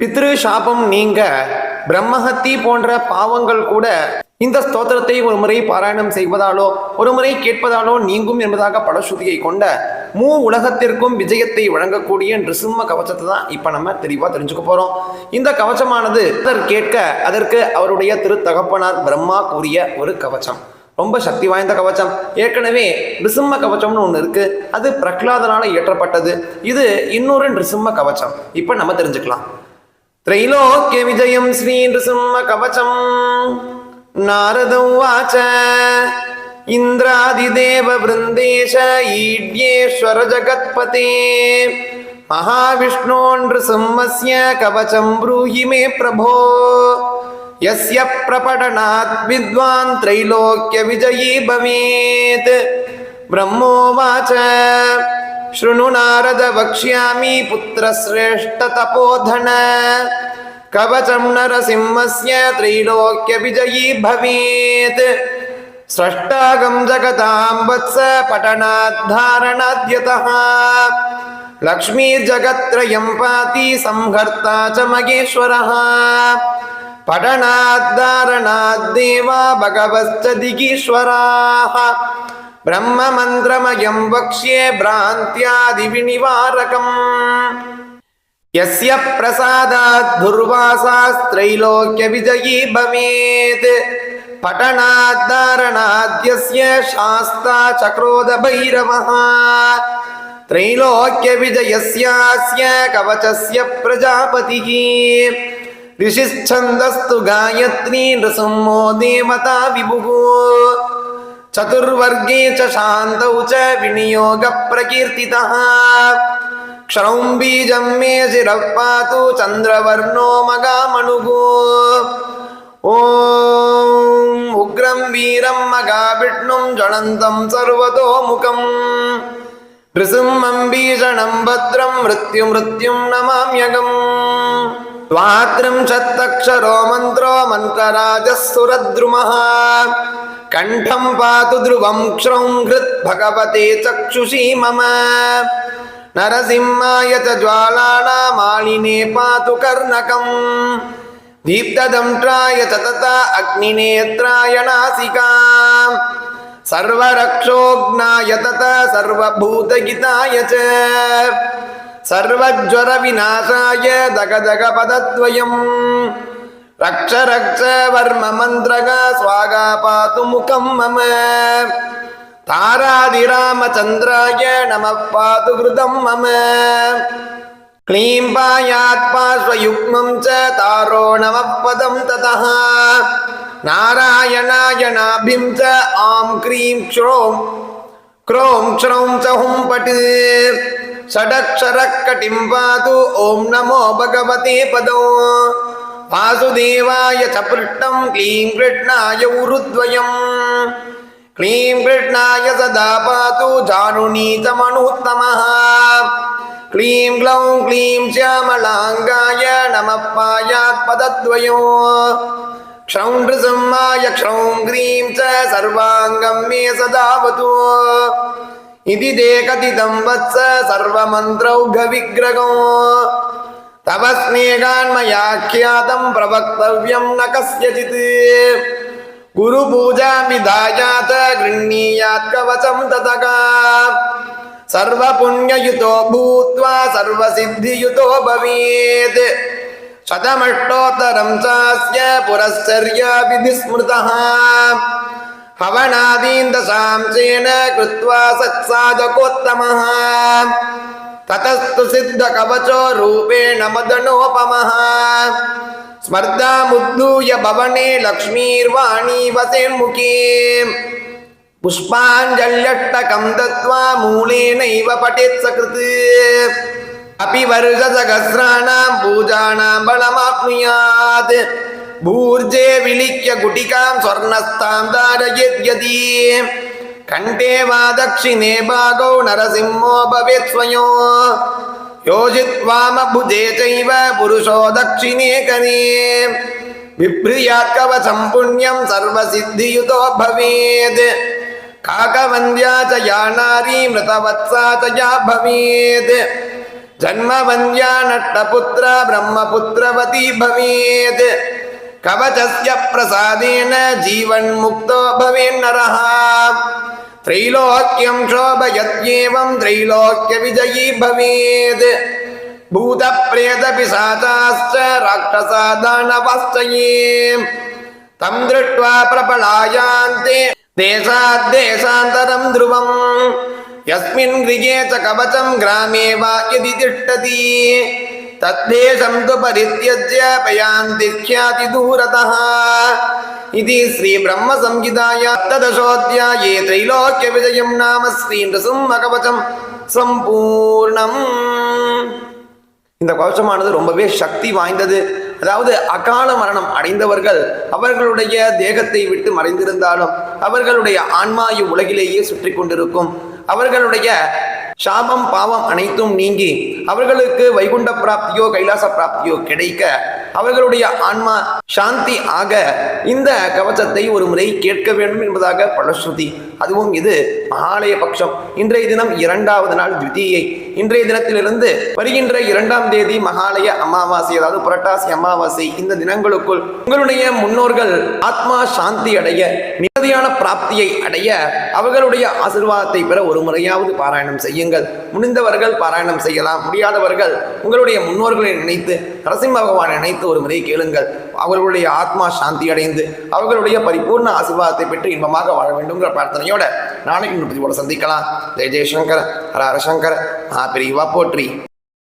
பித்ரு சாபம் நீங்க பிரம்மஹத்தி போன்ற பாவங்கள் கூட இந்த ஸ்தோத்திரத்தை ஒரு முறை பாராயணம் செய்வதாலோ ஒரு முறை கேட்பதாலோ நீங்கும் என்பதாக படஸ்ருதியை கொண்ட மூ உலகத்திற்கும் விஜயத்தை வழங்கக்கூடிய நிருசிம்ம கவச்சத்தை தான் இப்போ நம்ம தெளிவாக தெரிஞ்சுக்க போகிறோம் இந்த கவச்சமானது அதர் கேட்க அதற்கு அவருடைய திருத்தகப்பனார் பிரம்மா கூறிய ஒரு கவச்சம் ரொம்ப சக்தி வாய்ந்த கவச்சம் ஏற்கனவே நிருசிம்ம கவச்சம்னு ஒன்று இருக்குது அது பிரகலாதனால் இயற்றப்பட்டது. இது இன்னொரு நிருசிம்ம கவச்சம் இப்போ நம்ம தெரிஞ்சுக்கலாம். त्रैलोक्य विजयं श्रीनृसिंहकवचम् नारद उवाच इन्द्रादिदेव वृन्देश ईड्येश्वर जगत्पते महाविष्णो नृसिंहस्य कवचं ब्रूहि मे प्रभो यस्य प्रपठनात् विद्वान् त्रैलोक्यविजयी भवेत् ब्रह्मोवाच शृणु नारद वक्ष्यामि पुत्रश्रेष्ठतपोधन कवचं नरसिंहस्य त्रैलोक्यविजयी भवेत् स्रष्टागं जगतां वत्स पठनाद्धारणाद्यतः लक्ष्मीर्जगत्त्रयं पाति संहर्ता च महेश्वरः पठनाद्धारणाद्देवा भगवश्च दिगीश्वराः ब्रह्ममन्त्रमयं वक्ष्ये भ्रान्त्यादिविनिवारकम् यस्य प्रसादात् दुर्वासास्त्रैलोक्यविजयी भवेत् पठनाद्धारणाद्यस्य शास्ता चक्रोदभैरवः त्रैलोक्यविजयस्यास्य कवचस्य प्रजापतिः ऋषिश्छन्दस्तु गायत्री नृसिंहो देवता विभुः चतुर्वर्गे च शान्तौ च विनियोगप्रकीर्तितः क्षणं बीजं मे शिरः पातु चन्द्रवर्णो मगामणुः ॐ उग्रं वीरं मगाविष्णुं ज्वलन्तं सर्वतोमुखम् नृसिंहं भीषणं भद्रं मृत्युमृत्युं नमाम्यगम् द्वात्रिंशत्तक्षरो मन्त्रो मन्त्रराजः सुरद्रुमः कण्ठं पातु ध्रुवं क्षौं हृत् भगवते चक्षुषी मम नरसिंहाय च ज्वालानामालिने पातु कर्णकम् दीप्तदंष्ट्राय च तथा अग्निनेत्राय नासिका सर्वरक्षोघ्नाय तथा सर्वभूतगिताय च सर्वज्वरविनाशाय दगदगपदद्वयम् रक्ष रक्ष वर्म मन्त्रग स्वागा पातु मुखं मम तारादिरामचन्द्राय नमः पातु घृतं मम क्लीं पायात् पार्श्वयुग्मं च तारो नमः पदं ततः नारायणाय नाभिं च आं क्रीं क्ष्रों क्रों क्षौं च हुं पट् षडक्षरः कटिं पातु ॐ नमो भगवते पदो वासुदेवाय च पृष्ठं क्लीं कृष्णाय उरुद्वयम् क्लीं कृष्णाय सदा पातु जानुनी च मनुत्तमः क्लीं ग्लौं क्लीं श्यामलाङ्गाय नमः पायात् पदद्वयो क्षौं नृसिंहाय क्षौं क्लीं च सर्वाङ्गं मे सदावतु इति ते कथितं वत्स सर्वमन्त्रौघविग्रहो तव स्नेहान्मयाख्यातं प्रवक्तव्यं न कस्यचित् गुरुपूजामिधायात गृह्णीयात् कवचं ततका सर्वपुण्ययुतो भूत्वा सर्वसिद्धियुतो भवेत् शतमष्टोत्तरं चास्य पुरश्चर्याविधिस्मृतः हवनादीन् दशांशेन कृत्वा सत्साधकोत्तमः ततस्तु सिद्धकवचो रूपेण मदनोपमः स्मर्धामुद्धूय भवने लक्ष्मीर्वाणी वसेन्मुखे पुष्पाञ्जल्यष्टकं दत्त्वा मूलेनैव पठेत् सकृत् अपि वर्षसहस्राणां पूजानां बलमाप्नुयात् भूर्जे विलिख्य गुटिकां स्वर्णस्तां धारयेद्यदि ಕಂಠೇ ವಾ ದಕ್ಷಿಣೇ ಭಾಗೌ ನರಸಿಂಹೋ ಭವೇತ್ ಸ್ವಯೋ ಯೋಜಿತ್ವಾಮಭುಜೇ ಚೈವ ಪುರುಷೋ ದಕ್ಷಿಣೇ ಕನೇ ವಿಭ್ರಿಯಾತ್ಕವ ಸಂಪುಣ್ಯಂ ಸರ್ವಸಿದ್ಧಿಯುತೋ ಭವೇದ್ ಕಾಕವಂದ್ಯಾ ಚ ಯಾ ನಾರಿ ಮೃತವತ್ಸಾ ಚ ಯಾ ಭವೇದ್ ಜನ್ಮವಂದ್ಯಾ ನಟ್ಟಪುತ್ರ ಬ್ರಹ್ಮಪುತ್ರವತಿ ಭವೇತ್ ಕವಚಸ್ಯ ಪ್ರಸಾದೇನ ಜೀವನ್ಮುಕ್ತೋ ಭವೇನ್ನರಃ त्रैलोक्यं शोभयत्येवं त्रैलोक्यविजयी भवेत् भूतप्रेतपिशाचाश्च राक्षसा दानवश्च ये तं दृष्ट्वा प्रबलायान्ते देशाद्देशान्तरं ध्रुवम् यस्मिन् गृहे च कवचं ग्रामे वा यदि तिष्ठति तद्देशं तु परित्यज्य ఇది శ్రీ బ్రహ్మ సంహితాయ అష్టదశోధ్యాయే త్రైలోక్య విజయం నామ శ్రీ నృసింహకవచం சம்பூர்ணம் இந்த கவசமானது ரொம்பவே சக்தி வாய்ந்தது. அதாவது அகால மரணம் அடைந்தவர்கள் அவர்களுடைய தேகத்தை விட்டு மறைந்திருந்தாலும் அவர்களுடைய ஆன்மாயு உலகிலேயே சுற்றி கொண்டிருக்கும் அவர்களுடைய சாபம் பாவம் அனைத்தும் நீங்கி அவர்களுக்கு வைகுண்ட பிராப்தியோ கைலாச பிராப்தியோ கிடைக்க அவர்களுடைய ஆன்மா சாந்தி ஆக இந்த கவசத்தை ஒரு முறை கேட்க வேண்டும் என்பதாக பலஸ்ருதி அதுவும் இது மகாலய பட்சம் இன்றைய தினம் இரண்டாவது நாள் திவிதியை. இன்றைய தினத்திலிருந்து வருகின்ற இரண்டாம் தேதி மகாலய அமாவாசை அதாவது புரட்டாசி அமாவாசை. இந்த தினங்களுக்குள் உங்களுடைய முன்னோர்கள் ஆத்மா சாந்தி அடைய நிம்மதியான பிராப்தியை அடைய அவர்களுடைய ஆசிர்வாதத்தை பெற ஒரு முறையாவது பாராயணம் செய்யுங்கள். முடிந்தவர்கள் பாராயணம் செய்யலாம். முடியாதவர்கள் உங்களுடைய முன்னோர்களை நினைத்து நரசிம்ம பகவானை நினைத்து ஒரு முறை கேளுங்கள். அவர்களுடைய ஆத்மா சாந்தி அடைந்து அவர்களுடைய பரிபூர்ண ஆசிர்வாதத்தை பெற்று இன்பமாக வாழ வேண்டும்ங்கிற பிரார்த்தனையோட நாளைக்கு இன்னொரு சந்திக்கலாம். ஜெய ஜெயசங்கர் ஹர ஹரசங்கர் மகாபிரிவா போற்றி.